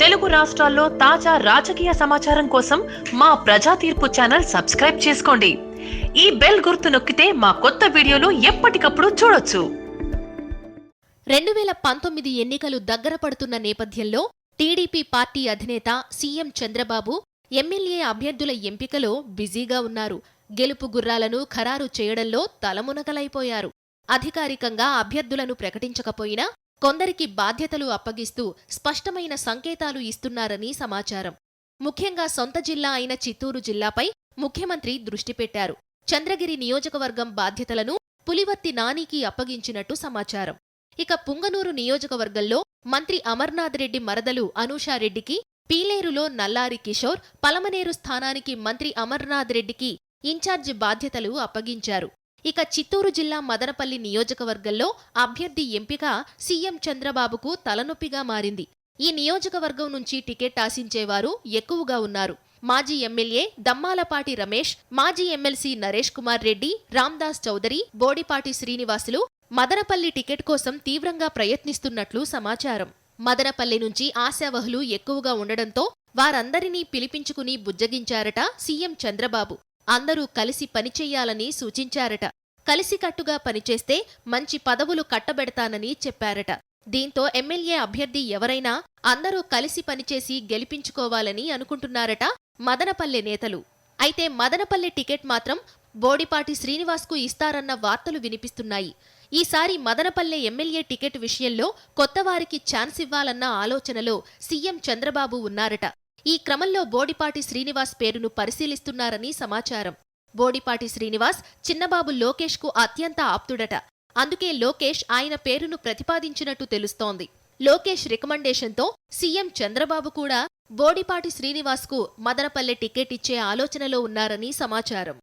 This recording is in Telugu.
తెలుగు రాష్ట్రాల్లో తాజా రాజకీయ సమాచారం కోసం మా ప్రజా తీర్పు ఛానల్ సబ్స్క్రైబ్ చేసుకోండి. ఈ బెల్ గుర్తు నొక్కితే మా కొత్త వీడియోలు ఎప్పటికప్పుడు చూడొచ్చు. రెండు వేల పంతొమ్మిది ఎన్నికలు దగ్గర పడుతున్న నేపథ్యంలో టీడీపీ పార్టీ అధినేత సీఎం చంద్రబాబు ఎమ్మెల్యే అభ్యర్థుల ఎంపికలో బిజీగా ఉన్నారు. గెలుపు గుర్రాలను ఖరారు చేయడంలో తలమునకలైపోయారు. అధికారికంగా అభ్యర్థులను ప్రకటించకపోయినా కొందరికి బాధ్యతలు అప్పగిస్తూ స్పష్టమైన సంకేతాలు ఇస్తున్నారని సమాచారం. ముఖ్యంగా సొంత జిల్లా అయిన చిత్తూరు జిల్లాపై ముఖ్యమంత్రి దృష్టి పెట్టారు. చంద్రగిరి నియోజకవర్గం బాధ్యతలను పులివర్తి నానికి అప్పగించినట్టు సమాచారం. ఇక పుంగనూరు నియోజకవర్గంలో మంత్రి అమర్నాథ్ రెడ్డి మరదలు అనూషారెడ్డికి పీలేరులో నల్లారి కిషోర్ పలమనేరు స్థానానికి మంత్రి అమర్నాథ్ రెడ్డికి ఇన్ఛార్జి బాధ్యతలు అప్పగించారు. ఇక చిత్తూరు జిల్లా మదనపల్లి నియోజకవర్గంలో అభ్యర్థి ఎంపిక సీఎం చంద్రబాబుకు తలనొప్పిగా మారింది. ఈ నియోజకవర్గం నుంచి టికెట్ ఆశించేవారు ఎక్కువగా ఉన్నారు. మాజీ ఎమ్మెల్యే దమ్మాలపాటి రమేష్ మాజీ ఎమ్మెల్సీ నరేష్ కుమార్ రెడ్డి రామ్దాస్ చౌదరి బోడిపాటి శ్రీనివాసులు మదనపల్లి టికెట్ కోసం తీవ్రంగా ప్రయత్నిస్తున్నట్లు సమాచారం. మదనపల్లి నుంచి ఆశావహులు ఎక్కువగా ఉండడంతో వారందరినీ పిలిపించుకుని బుజ్జగించారట సీఎం చంద్రబాబు. అందరూ కలిసి పనిచేయాలని సూచించారట. కలిసికట్టుగా పనిచేస్తే మంచి పదవులు కట్టబెడతానని చెప్పారట. దీంతో ఎమ్మెల్యే అభ్యర్థి ఎవరైనా అందరూ కలిసి పనిచేసి గెలిపించుకోవాలని అనుకుంటున్నారట మదనపల్లె నేతలు. అయితే మదనపల్లె టికెట్ మాత్రం బోడిపాటి శ్రీనివాస్కు ఇస్తారన్న వార్తలు వినిపిస్తున్నాయి. ఈసారి మదనపల్లె ఎమ్మెల్యే టికెట్ విషయంలో కొత్తవారికి ఛాన్స్ ఇవ్వాలన్న ఆలోచనలో సీఎం చంద్రబాబు ఉన్నారట. ఈ క్రమంలో బోడిపాటి శ్రీనివాస్ పేరును పరిశీలిస్తున్నారని సమాచారం. బోడిపాటి శ్రీనివాస్ చిన్నబాబు లోకేష్కు అత్యంత ఆప్తుడట. అందుకే లోకేష్ ఆయన పేరును ప్రతిపాదించినట్టు తెలుస్తోంది. లోకేష్ రికమెండేషన్తో సీఎం చంద్రబాబు కూడా బోడిపాటి శ్రీనివాస్కు మదనపల్లె టికెట్ ఇచ్చే ఆలోచనలో ఉన్నారని సమాచారం.